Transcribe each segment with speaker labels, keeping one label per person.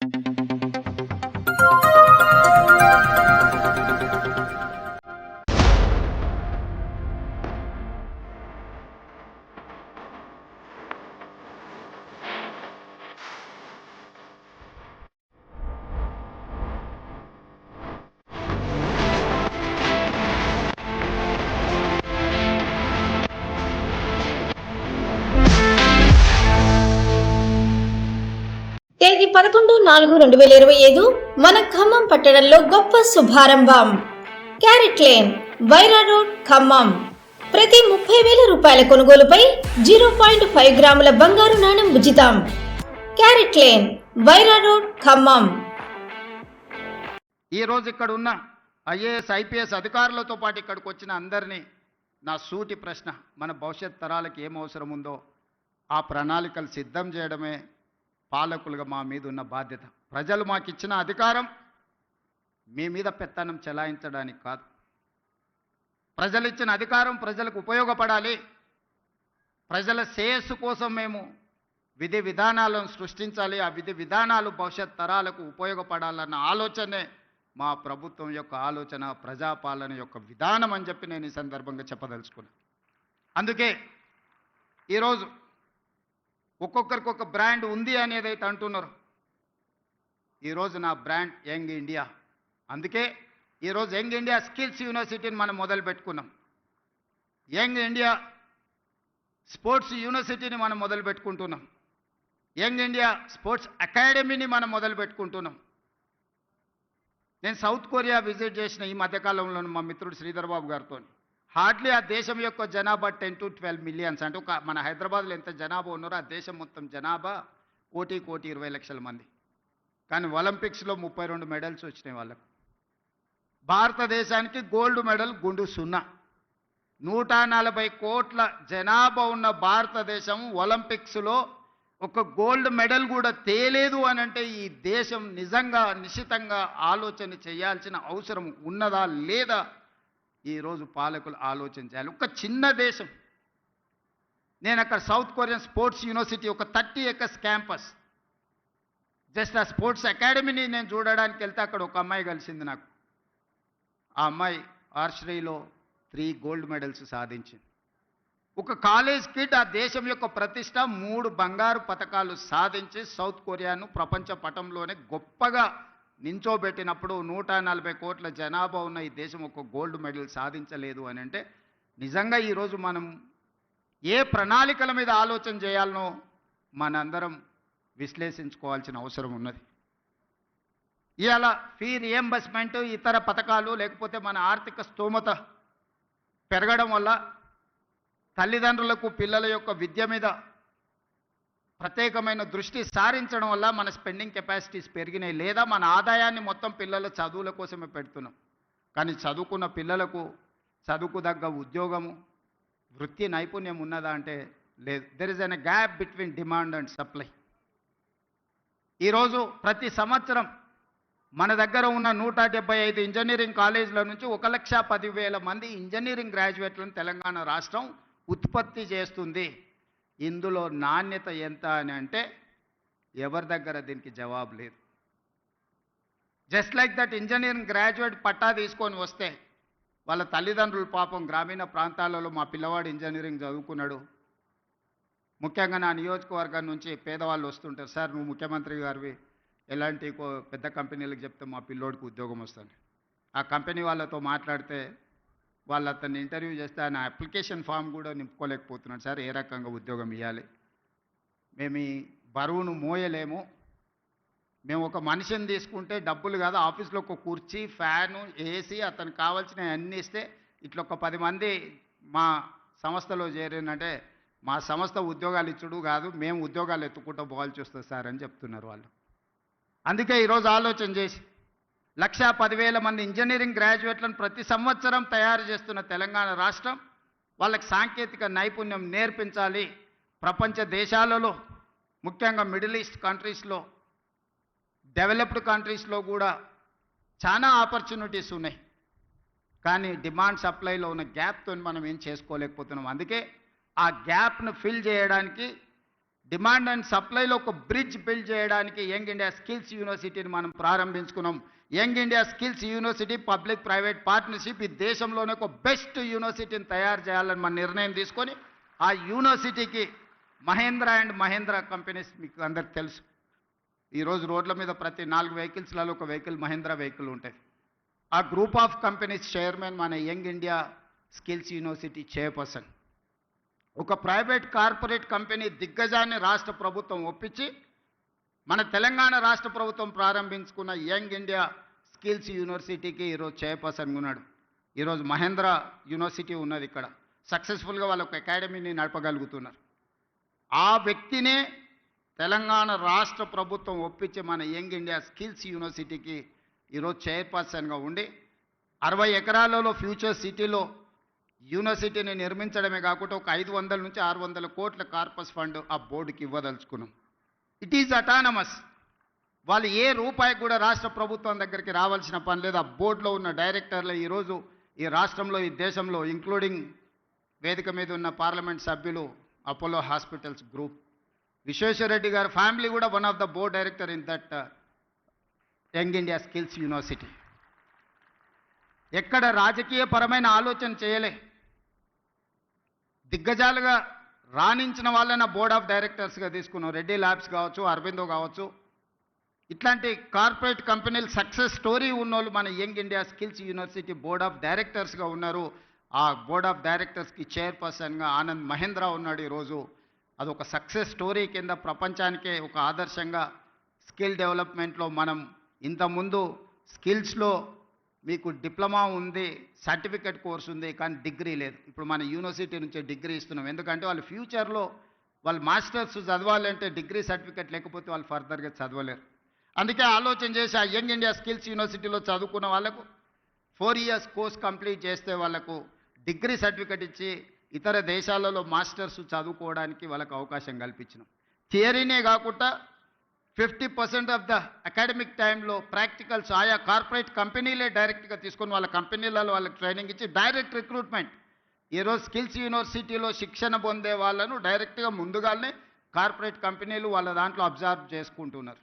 Speaker 1: Thank you. తేదీ పదకొండు నాలుగు రెండు వేల ఇరవై ఐదు మన ఖమ్మం పట్టణంలో గొప్ప శుభారంభం. CaratLane Wyra road Khammam. ప్రతి ముప్పై వేల రూపాయల కొనుగోలుపై జీరో పాయింట్ ఫైవ్ గ్రాముల బంగారు నాణెం ఉచితం. CaratLane Wyra road Khammam.
Speaker 2: ఈరోజు ఇక్కడ ఉన్న ఐఏఎస్ ఐపీఎస్ అధికారులతో పాటు ఇక్కడికి వచ్చిన అందరినీ నా సూటి ప్రశ్న మన భవిష్యత్ తరాలకు ఏం అవసరం ఉందో ఆ ప్రణాళికలు సిద్ధం చేయడమే పాలకులుగా మా మీద ఉన్న బాధ్యత. ప్రజలు మాకు ఇచ్చిన అధికారం మీ మీద పెత్తనం చెలాయించడానికి కాదు. ప్రజలు ఇచ్చిన అధికారం ప్రజలకు ఉపయోగపడాలి. ప్రజల శ్రేయస్సు కోసం మేము విధి విధానాలను సృష్టించాలి. ఆ విధి విధానాలు భవిష్యత్ తరాలకు ఉపయోగపడాలన్న ఆలోచనే మా ప్రభుత్వం యొక్క ఆలోచన ప్రజాపాలన యొక్క విధానం అని చెప్పి నేను ఈ సందర్భంగా చెప్పదలుచుకున్నాను అందుకే ఈరోజు ఒక్కొక్కరికి ఒక బ్రాండ్ ఉంది అనేది అయితే అంటున్నారు ఈరోజు నా బ్రాండ్ యంగ్ ఇండియా. అందుకే ఈరోజు యంగ్ ఇండియా స్కిల్స్ యూనివర్సిటీని మనం మొదలు పెట్టుకున్నాం. యంగ్ ఇండియా స్పోర్ట్స్ యూనివర్సిటీని మనం మొదలు పెట్టుకుంటున్నాం. యంగ్ ఇండియా స్పోర్ట్స్ అకాడమీని మనం మొదలు పెట్టుకుంటున్నాం. నేను సౌత్ కొరియా విజిట్ చేసిన ఈ మధ్యకాలంలో మా మిత్రుడు శ్రీధర్ బాబు గారితో హార్డ్లీ ఆ దేశం యొక్క జనాభా టెన్ టు ట్వెల్వ్ మిలియన్స్ అంటే ఒక మన హైదరాబాద్లో ఎంత జనాభా ఉన్నారో ఆ దేశం మొత్తం జనాభా కోటి కోటి ఇరవై లక్షల మంది. కానీ ఒలింపిక్స్లో ముప్పై రెండు మెడల్స్ వచ్చినాయి వాళ్ళకు. భారతదేశానికి గోల్డ్ మెడల్ గుండు సున్నా. నూట నలభై కోట్ల జనాభా ఉన్న భారతదేశం ఒలింపిక్స్లో ఒక గోల్డ్ మెడల్ కూడా తేలేదు అని అంటే ఈ దేశం నిజంగా నిశితంగా ఆలోచన చేయాల్సిన అవసరం ఉన్నదా లేదా ఈరోజు పాలకులు ఆలోచన చేయాలి ఒక చిన్న దేశం. నేను అక్కడ సౌత్ కొరియన్ స్పోర్ట్స్ యూనివర్సిటీ ఒక థర్టీ ఎకర్స్ క్యాంపస్. జస్ట్ ఆ స్పోర్ట్స్ అకాడమీని నేను చూడడానికి వెళ్తే అక్కడ ఒక అమ్మాయి కలిసింది నాకు. ఆ అమ్మాయి ఆర్చరీలో త్రీ గోల్డ్ మెడల్స్ సాధించింది. ఒక కాలేజ్ కిట్ ఆ దేశం యొక్క ప్రతిష్ట మూడు బంగారు పథకాలు సాధించి సౌత్ కొరియాను ప్రపంచ పటంలోనే గొప్పగా నించోబెట్టినప్పుడు నూట నలభై కోట్ల జనాభా ఉన్న ఈ దేశం ఒక గోల్డ్ మెడల్ సాధించలేదు అని అంటే నిజంగా ఈరోజు మనం ఏ ప్రణాళికల మీద ఆలోచన చేయాలనో మనందరం విశ్లేషించుకోవాల్సిన అవసరం ఉన్నది. ఇవాళ ఫీ రియంబర్స్మెంట్ ఇతర పథకాలు లేకపోతే మన ఆర్థిక స్తోమత పెరగడం వల్ల తల్లిదండ్రులకు పిల్లల యొక్క విద్య మీద ప్రత్యేకమైన దృష్టి సారించడం వల్ల మన స్పెండింగ్ కెపాసిటీస్ పెరిగినాయి లేదా మన ఆదాయాన్ని మొత్తం పిల్లల చదువుల కోసమే పెడుతున్నాం. కానీ చదువుకున్న పిల్లలకు చదువుకు తగ్గ ఉద్యోగము వృత్తి నైపుణ్యం ఉన్నదా అంటే లేదు. There is an gap between demand and supply ఈరోజు ప్రతి సంవత్సరం మన దగ్గర ఉన్న నూట డెబ్బై ఐదు ఇంజనీరింగ్ కాలేజీల నుంచి ఒక లక్ష పదివేల మంది ఇంజనీరింగ్ గ్రాడ్యుయేట్లను తెలంగాణ రాష్ట్రం ఉత్పత్తి చేస్తుంది. ఇందులో నాణ్యత ఎంత అని అంటే ఎవరి దగ్గర దీనికి జవాబు లేదు. Just like that engineering graduate పట్టా తీసుకొని వస్తే వాళ్ళ తల్లిదండ్రులు పాపం గ్రామీణ ప్రాంతాలలో మా పిల్లవాడు ఇంజనీరింగ్ చదువుకున్నాడు. ముఖ్యంగా నా నియోజకవర్గం నుంచి పేదవాళ్ళు వస్తుంటారు. సార్ నువ్వు ముఖ్యమంత్రి గారివి. ఎలాంటి కో- పెద్ద కంపెనీలకు చెప్తే మా పిల్లోడికి ఉద్యోగం వస్తుంది. ఆ కంపెనీ వాళ్ళతో మాట్లాడితే వాళ్ళు అతన్ని ఇంటర్వ్యూ చేస్తే ఆయన అప్లికేషన్ ఫామ్ కూడా నింపుకోలేకపోతున్నాడు. సార్ ఏ రకంగా ఉద్యోగం ఇవ్వాలి మేము ఈ బరువును మోయలేము. మేము ఒక మనిషిని తీసుకుంటే డబ్బులు కాదు ఆఫీస్లో ఒక కుర్చీ ఫ్యాను ఏసీ అతనికి కావాల్సిన అన్నీ ఇస్తే ఇట్లా ఒక పది మంది మా సంస్థలో చేరినంటే మా సంస్థ ఉద్యోగాలు ఇచ్చుడు కాదు మేము ఉద్యోగాలు ఎత్తుకుంటూ పోవాల్సి వస్తుంది సార్ అని చెప్తున్నారు వాళ్ళు. అందుకే ఈరోజు ఆలోచన చేసి లక్ష పదివేల మంది ఇంజనీరింగ్ గ్రాడ్యుయేట్లను ప్రతి సంవత్సరం తయారు చేస్తున్న తెలంగాణ రాష్ట్రం వాళ్ళకి సాంకేతిక నైపుణ్యం నేర్పించాలి. ప్రపంచ దేశాలలో ముఖ్యంగా మిడిల్ ఈస్ట్ కంట్రీస్లో డెవలప్డ్ కంట్రీస్లో కూడా చాలా ఆపర్చునిటీస్ ఉన్నాయి. కానీ డిమాండ్ సప్లైలో ఉన్న గ్యాప్తో మనం ఏం చేసుకోలేకపోతున్నాం. అందుకే ఆ గ్యాప్ను ఫిల్ చేయడానికి డిమాండ్ అండ్ సప్లైలో ఒక బ్రిడ్జ్ బిల్డ్ చేయడానికి యంగ్ ఇండియా స్కిల్స్ యూనివర్సిటీని మనం ప్రారంభించుకున్నాం. Young India skills university public private partnership ఈ దేశంలోనే ఒక బెస్ట్ యూనివర్సిటీని తయారు చేయాలని మన నిర్ణయం తీసుకొని ఆ యూనివర్సిటీకి మహేంద్ర అండ్ మహేంద్ర కంపెనీస్ మీకు అందరికి తెలుసు. ఈరోజు రోడ్ల మీద ప్రతి నాలుగు వెహికల్స్లలో ఒక వెహికల్ మహేంద్ర వెహికల్ ఉంటుంది. ఆ గ్రూప్ ఆఫ్ కంపెనీస్ చైర్మన్ మన young India skills university chairperson. ఒక ప్రైవేట్ కార్పొరేట్ కంపెనీ దిగ్గజాన్ని రాష్ట్ర ప్రభుత్వం ఒప్పించి మన తెలంగాణ రాష్ట్ర ప్రభుత్వం ప్రారంభించుకున్న యంగ్ ఇండియా స్కిల్స్ యూనివర్సిటీకి ఈరోజు చైర్పర్సన్ ఉన్నాడు. ఈరోజు మహేంద్ర యూనివర్సిటీ ఉన్నది ఇక్కడ. సక్సెస్ఫుల్గా వాళ్ళ ఒక అకాడమీని నడపగలుగుతున్నారు. ఆ వ్యక్తినే తెలంగాణ రాష్ట్ర ప్రభుత్వం ఒప్పించి మన యంగ్ ఇండియా స్కిల్స్ యూనివర్సిటీకి ఈరోజు చైర్పర్సన్గా ఉండి అరవై ఎకరాలలో ఫ్యూచర్ సిటీలో యూనివర్సిటీని నిర్మించడమే కాకుండా ఒక ఐదు వందల నుంచి ఆరు వందల కోట్ల కార్పస్ ఫండ్ ఆ బోర్డుకి ఇవ్వదలుచుకున్నాం. ఇట్ ఈజ్ అటానమస్ వాళ్ళు ఏ రూపాయి కూడా రాష్ట్ర ప్రభుత్వం దగ్గరికి రావాల్సిన పని లేదు. ఆ బోర్డులో ఉన్న డైరెక్టర్లు ఈరోజు ఈ రాష్ట్రంలో ఈ దేశంలో ఇంక్లూడింగ్ వేదిక మీద ఉన్న పార్లమెంట్ సభ్యులు అపోలో హాస్పిటల్స్ గ్రూప్ విశ్వేశ్వరరెడ్డి గారి ఫ్యామిలీ కూడా one of the board director in that uh, young India skills university. ఎక్కడ రాజకీయపరమైన ఆలోచన చేయలే. దిగ్గజాలుగా రాణించిన వాళ్ళని బోర్డ్ ఆఫ్ డైరెక్టర్స్గా తీసుకున్నాం. రెడ్డి ల్యాబ్స్ కావచ్చు అరవిందో కావచ్చు. ఇట్లాంటి కార్పొరేట్ కంపెనీలు సక్సెస్ స్టోరీ ఉన్నోళ్ళు మన young India skills university board of డైరెక్టర్స్గా ఉన్నారు. ఆ బోర్డ్ ఆఫ్ డైరెక్టర్స్కి చైర్పర్సన్గా ఆనంద్ మహేంద్ర ఉన్నాడు ఈరోజు. అదొక సక్సెస్ స్టోరీ కింద ప్రపంచానికే ఒక ఆదర్శంగా స్కిల్ డెవలప్మెంట్లో మనం ఇంతకుముందు స్కిల్స్లో మీకు డిప్లొమా ఉంది సర్టిఫికెట్ కోర్స్ ఉంది కానీ డిగ్రీ లేదు. ఇప్పుడు మన యూనివర్సిటీ నుంచి డిగ్రీ ఇస్తున్నాం. ఎందుకంటే వాళ్ళు ఫ్యూచర్లో వాళ్ళు మాస్టర్స్ చదవాలంటే డిగ్రీ సర్టిఫికెట్ లేకపోతే వాళ్ళు ఫర్దర్గా చదవలేరు. అందుకే ఆలోచన చేసి ఆ యంగ్ ఇండియా స్కిల్స్ యూనివర్సిటీలో చదువుకున్న వాళ్ళకు ఫోర్ ఇయర్స్ కోర్స్ కంప్లీట్ చేస్తే వాళ్ళకు డిగ్రీ సర్టిఫికెట్ ఇచ్చి ఇతర దేశాలలో మాస్టర్స్ చదువుకోవడానికి వాళ్ళకు అవకాశం కల్పించినాం. థియరీనే కాకుండా fifty percent of the academic టైంలో ప్రాక్టికల్స్ ఆయా కార్పొరేట్ కంపెనీలే డైరెక్ట్గా తీసుకొని వాళ్ళ కంపెనీలలో వాళ్ళకి ట్రైనింగ్ ఇచ్చి డైరెక్ట్ రిక్రూట్మెంట్. ఈరోజు స్కిల్స్ యూనివర్సిటీలో శిక్షణ పొందే వాళ్ళను డైరెక్ట్గా ముందుగానే కార్పొరేట్ కంపెనీలు వాళ్ళ దాంట్లో అబ్జర్వ్ చేసుకుంటున్నారు.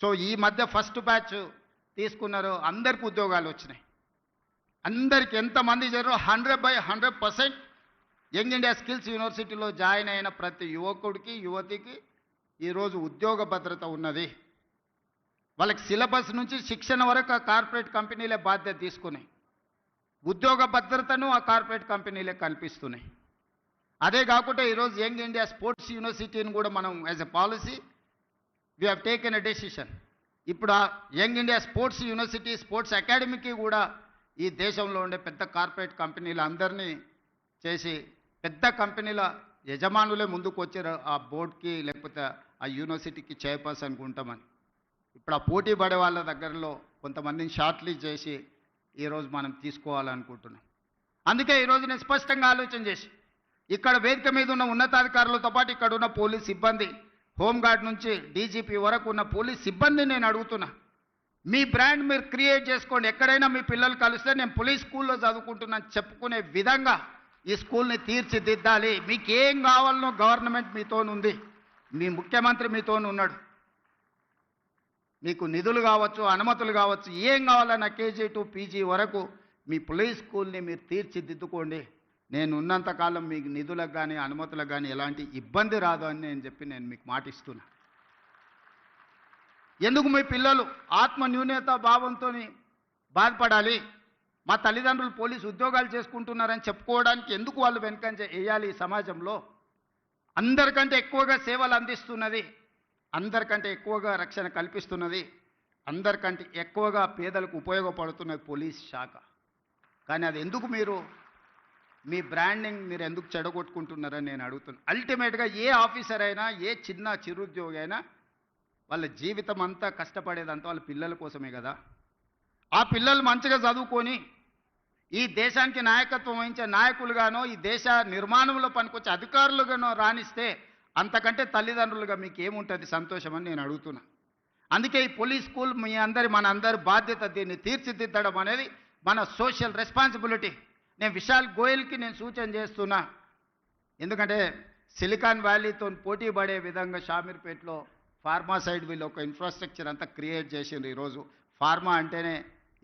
Speaker 2: సో ఈ మధ్య ఫస్ట్ బ్యాచ్ తీసుకున్నారు అందరికి ఉద్యోగాలు వచ్చినాయి. అందరికి ఎంతమంది జరో hundred by hundred percent young India skills యూనివర్సిటీలో జాయిన్ అయిన ప్రతి యువకుడికి యువతికి ఈరోజు ఉద్యోగ భద్రత ఉన్నది. వాళ్ళకి సిలబస్ నుంచి శిక్షణ వరకు ఆ కార్పొరేట్ కంపెనీలే బాధ్యత తీసుకున్నాయి. ఉద్యోగ భద్రతను ఆ కార్పొరేట్ కంపెనీలే కల్పిస్తున్నాయి. అదే కాకుండా ఈరోజు యంగ్ ఇండియా స్పోర్ట్స్ యూనివర్సిటీని కూడా మనం as a policy we have taken a decision ఇప్పుడు ఆ young India sports university sports అకాడమీకి కూడా ఈ దేశంలో ఉండే పెద్ద కార్పొరేట్ కంపెనీలు అందరినీ చేసి పెద్ద కంపెనీల యజమానులే ముందుకు వచ్చారు ఆ బోర్డుకి లేకపోతే ఆ యూనివర్సిటీకి చైర్పర్సన్కి ఉంటామని ఇప్పుడు ఆ పోటీ పడే వాళ్ళ దగ్గరలో కొంతమందిని షార్ట్ చేసి ఈరోజు మనం తీసుకోవాలనుకుంటున్నాం. అందుకే ఈరోజు నేను స్పష్టంగా ఆలోచన చేసి ఇక్కడ వేదిక మీద ఉన్న ఉన్నతాధికారులతో పాటు ఇక్కడ ఉన్న పోలీస్ సిబ్బంది హోంగార్డ్ నుంచి డీజీపీ వరకు ఉన్న పోలీస్ సిబ్బందిని నేను అడుగుతున్నా. మీ బ్రాండ్ మీరు క్రియేట్ చేసుకోండి. ఎక్కడైనా మీ పిల్లలు కలిస్తే నేను పోలీస్ స్కూల్లో చదువుకుంటున్నాను చెప్పుకునే విధంగా ఈ స్కూల్ని తీర్చిదిద్దాలి. మీకేం కావాలనో గవర్నమెంట్ మీతోనుంది. మీ ముఖ్యమంత్రి మీతోను ఉన్నాడు మీకు నిధులు కావచ్చు అనుమతులు కావచ్చు ఏం కావాలన్నా కేజీ టు పీజీ వరకు మీ పోలీస్ స్కూల్ని మీరు తీర్చిదిద్దుకోండి. నేను ఉన్నంతకాలం మీకు నిధులకు కానీ అనుమతులకు కానీ ఎలాంటి ఇబ్బంది రాదు అని నేను చెప్పి నేను మీకు మాటిస్తున్నా. ఎందుకు మీ పిల్లలు ఆత్మ న్యూనత భావంతో బాధపడాలి? మా తల్లిదండ్రులు పోలీసు ఉద్యోగాలు చేసుకుంటున్నారని చెప్పుకోవడానికి ఎందుకు వాళ్ళు వెనుక వేయాలి ఈ సమాజంలో? అందరికంటే ఎక్కువగా సేవలు అందిస్తున్నది అందరికంటే ఎక్కువగా రక్షణ కల్పిస్తున్నది అందరికంటే ఎక్కువగా పేదలకు ఉపయోగపడుతున్నది పోలీస్ శాఖ. కానీ అది ఎందుకు మీరు మీ బ్రాండింగ్ మీరు ఎందుకు చెడగొట్టుకుంటున్నారని నేను అడుగుతున్నాను అల్టిమేట్గా ఏ ఆఫీసర్ అయినా ఏ చిన్న చిరుద్యోగి అయినా వాళ్ళ జీవితం అంతా కష్టపడేదంతా వాళ్ళ పిల్లల కోసమే కదా. ఆ పిల్లలు మంచిగా చదువుకొని ఈ దేశానికి నాయకత్వం వహించే నాయకులుగానో ఈ దేశ నిర్మాణంలో పనికొచ్చే అధికారులుగానో రాణిస్తే అంతకంటే తల్లిదండ్రులుగా మీకు ఏముంటుంది సంతోషం అని నేను అడుగుతున్నా. అందుకే ఈ పోలీస్ స్కూల్ మీ అందరి మన అందరి బాధ్యత దీన్ని తీర్చిదిద్దడం అనేది మన సోషల్ రెస్పాన్సిబిలిటీ. నేను విశాల్ గోయల్కి నేను సూచన చేస్తున్నా. ఎందుకంటే సిలికాన్ వ్యాలీతో పోటీ పడే విధంగా షామీర్పేటలో ఫార్మా సైడ్ వీళ్ళు ఒక ఇన్ఫ్రాస్ట్రక్చర్ అంతా క్రియేట్ చేసిండ్రు ఈరోజు. ఫార్మా అంటేనే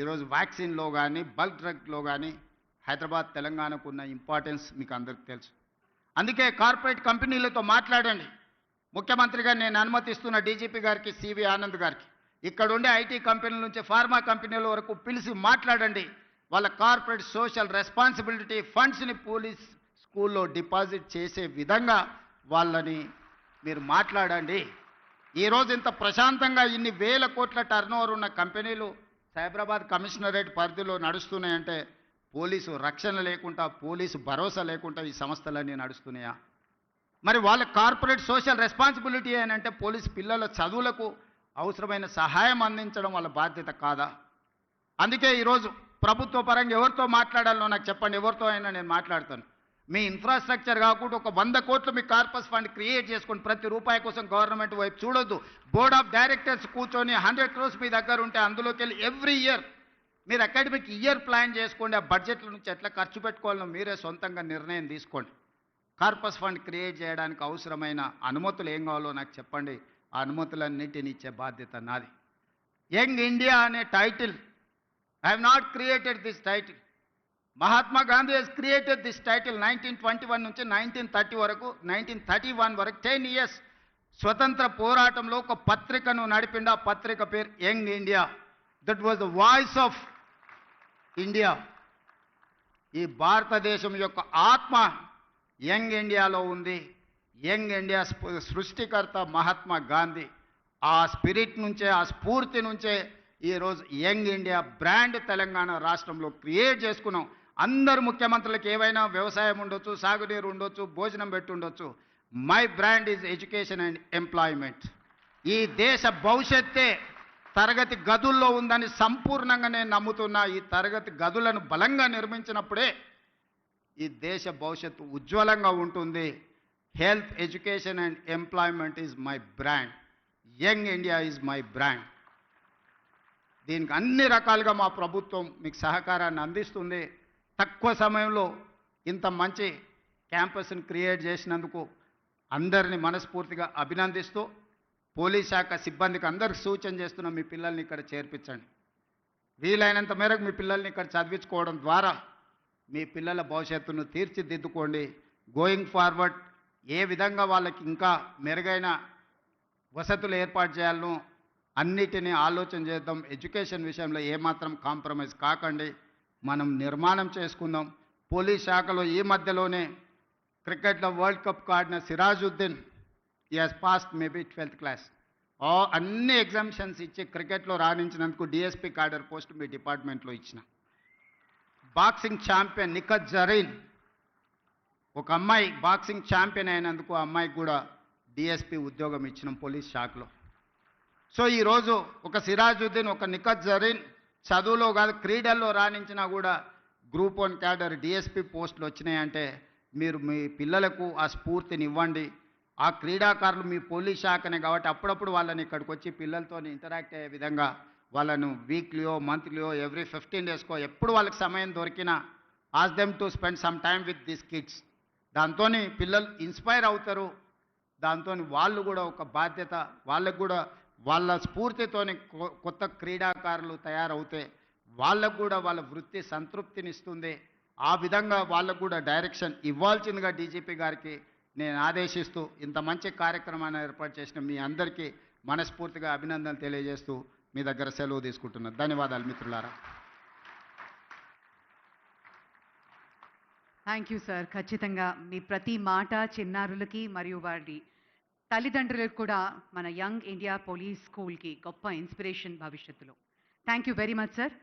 Speaker 2: ఈరోజు వ్యాక్సిన్లో కానీ బల్క్ డ్రగ్లో కానీ హైదరాబాద్ తెలంగాణకు ఉన్న ఇంపార్టెన్స్ మీకు అందరికీ తెలుసు. అందుకే కార్పొరేట్ కంపెనీలతో మాట్లాడండి. ముఖ్యమంత్రిగా నేను అనుమతిస్తున్న డీజీపీ గారికి సివి ఆనంద్ గారికి. ఇక్కడ ఉండే ఐటీ కంపెనీల నుంచి ఫార్మా కంపెనీల వరకు పిలిచి మాట్లాడండి. వాళ్ళ కార్పొరేట్ సోషల్ రెస్పాన్సిబిలిటీ ఫండ్స్ని పోలీస్ స్కూల్లో డిపాజిట్ చేసే విధంగా వాళ్ళని మీరు మాట్లాడండి. ఈరోజు ఇంత ప్రశాంతంగా ఇన్ని వేల కోట్ల టర్నోవర్ ఉన్న కంపెనీలు సైబరాబాద్ కమిషనరేట్ పరిధిలో నడుస్తున్నాయంటే పోలీసు రక్షణ లేకుండా పోలీసు భరోసా లేకుండా ఈ సంస్థలన్నీ నడుస్తున్నాయా? మరి వాళ్ళ కార్పొరేట్ సోషల్ రెస్పాన్సిబిలిటీ అని అంటే పోలీసు పిల్లల చదువులకు అవసరమైన సహాయం అందించడం వాళ్ళ బాధ్యత కాదా? అందుకే ఈరోజు ప్రభుత్వ పరంగా ఎవరితో మాట్లాడాలో నాకు చెప్పండి ఎవరితో అయినా నేను మాట్లాడతాను. మీ ఇన్ఫ్రాస్ట్రక్చర్ కాకుండా ఒక వంద కోట్లు మీ కార్పస్ ఫండ్ క్రియేట్ చేసుకుని ప్రతి రూపాయి కోసం గవర్నమెంట్ వైపు చూడొద్దు. బోర్డ్ ఆఫ్ డైరెక్టర్స్ కూర్చొని హండ్రెడ్ క్రోర్స్ మీ దగ్గర ఉంటే అందులోకి వెళ్ళి ఎవ్రీ ఇయర్ మీరు అకాడమిక్ ఇయర్ ప్లాన్ చేసుకోండి. ఆ బడ్జెట్ల నుంచి ఎట్లా ఖర్చు పెట్టుకోవాలో మీరే సొంతంగా నిర్ణయం తీసుకోండి. కార్పస్ ఫండ్ క్రియేట్ చేయడానికి అవసరమైన అనుమతులు ఏం కావాలో నాకు చెప్పండి. ఆ అనుమతులన్నింటిని ఇచ్చే బాధ్యత నాది. యంగ్ ఇండియా అనే title I not created this title Mahatma Gandhi he's created this title nineteen twenty one నుంచి నైన్టీన్ థర్టీ వరకు నైన్టీన్ థర్టీ వన్ వరకు టెన్ ఇయర్స్ స్వతంత్ర పోరాటంలో ఒక పత్రికను నడిపిండ. ఆ పత్రిక పేరు young India. That was the voice of India. ఈ భారతదేశం యొక్క ఆత్మ యంగ్ ఇండియాలో ఉంది. యంగ్ ఇండియా సృష్టికర్త మహాత్మా గాంధీ. ఆ స్పిరిట్ నుంచే ఆ స్ఫూర్తి నుంచే ఈరోజు యంగ్ ఇండియా బ్రాండ్ తెలంగాణ రాష్ట్రంలో క్రియేట్ చేసుకున్నాం. అందరు ముఖ్యమంత్రులకు ఏవైనా వ్యవసాయం ఉండొచ్చు సాగునీరు ఉండొచ్చు భోజనం పెట్టి ఉండొచ్చు. My brand is education and employment ఈ దేశ భవిష్యత్తే తరగతి గదుల్లో ఉందని సంపూర్ణంగా నేను నమ్ముతున్నా ఈ తరగతి గదులను బలంగా నిర్మించినప్పుడే ఈ దేశ భవిష్యత్తు ఉజ్వలంగా ఉంటుంది. Health education and employment is my brand young India is my brand దీనికి అన్ని రకాలుగా మా ప్రభుత్వం మీకు సహకారాన్ని అందిస్తుంది. తక్కువ సమయంలో ఇంత మంచి క్యాంపస్ని క్రియేట్ చేసినందుకు అందరిని మనస్ఫూర్తిగా అభినందిస్తూ పోలీస్ శాఖ సిబ్బందికి అందరికి సూచన చేస్తున్న మీ పిల్లల్ని ఇక్కడ చేర్పించండి. వీలైనంత మేరకు మీ పిల్లల్ని ఇక్కడ చదివించుకోవడం ద్వారా మీ పిల్లల భవిష్యత్తును తీర్చిదిద్దుకోండి. గోయింగ్ ఫార్వర్డ్ ఏ విధంగా వాళ్ళకి ఇంకా మెరుగైన వసతులు ఏర్పాటు చేయాలనో అన్నిటినీ ఆలోచన చేద్దాం. ఎడ్యుకేషన్ విషయంలో ఏమాత్రం కాంప్రమైజ్ కాకండి. మనం నిర్మాణం చేసుకుందాం. పోలీస్ శాఖలో ఈ మధ్యలోనే క్రికెట్లో వరల్డ్ కప్ ఆడిన Sirajuddin as passed maybe twelfth class అన్ని ఎగ్జామిషన్స్ ఇచ్చి క్రికెట్లో రాణించినందుకు డిఎస్పీ కార్డర్ పోస్ట్ మీ డిపార్ట్మెంట్లో ఇచ్చిన. బాక్సింగ్ ఛాంపియన్ నిఖత్ జరీన్ ఒక అమ్మాయి బాక్సింగ్ ఛాంపియన్ అయినందుకు ఆ అమ్మాయికి కూడా డిఎస్పీ ఉద్యోగం ఇచ్చినాం పోలీస్ శాఖలో. సో ఈరోజు ఒక సిరాజుద్దీన్ ఒక నిఖత్ జరీన్ చదువులో కాదు క్రీడల్లో రాణించినా కూడా గ్రూప్ వన్ క్యాడర్ డిఎస్పీ పోస్టులు వచ్చినాయంటే మీరు మీ పిల్లలకు ఆ స్ఫూర్తిని ఇవ్వండి. ఆ క్రీడాకారులు మీ పోలీస్ శాఖనే కాబట్టి అప్పుడప్పుడు వాళ్ళని ఇక్కడికి వచ్చి పిల్లలతో ఇంటరాక్ట్ అయ్యే విధంగా వాళ్ళను వీక్లీయో మంత్లీయో ఎవ్రీ ఫిఫ్టీన్ డేస్కో ఎప్పుడు వాళ్ళకి సమయం దొరికినా ask them to spend some time with this kids దాంతో పిల్లలు ఇన్స్పైర్ అవుతారు. దాంతో వాళ్ళు కూడా ఒక బాధ్యత వాళ్ళకు కూడా వాళ్ళ స్ఫూర్తితోనే కొ- కొత్త క్రీడాకారులు తయారవుతే వాళ్ళకు కూడా వాళ్ళ వృత్తి సంతృప్తినిస్తుంది. ఆ విధంగా వాళ్ళకు కూడా డైరెక్షన్ ఇవ్వాల్సిందిగా డీజీపీ గారికి నేను ఆదేశిస్తూ ఇంత మంచి కార్యక్రమాన్ని ఏర్పాటు చేసిన మీ అందరికీ మనస్ఫూర్తిగా అభినందనలు తెలియజేస్తూ మీ దగ్గర సెలవు తీసుకుంటున్నాను ధన్యవాదాలు మిత్రులారా.
Speaker 3: థ్యాంక్ యూ సార్ ఖచ్చితంగా మీ ప్రతి మాట చిన్నారులకి మరియు వారి తల్లిదండ్రులకు కూడా మన యంగ్ ఇండియా పోలీస్ స్కూల్కి గొప్ప ఇన్స్పిరేషన్ భవిష్యత్తులో. Thank you very much sir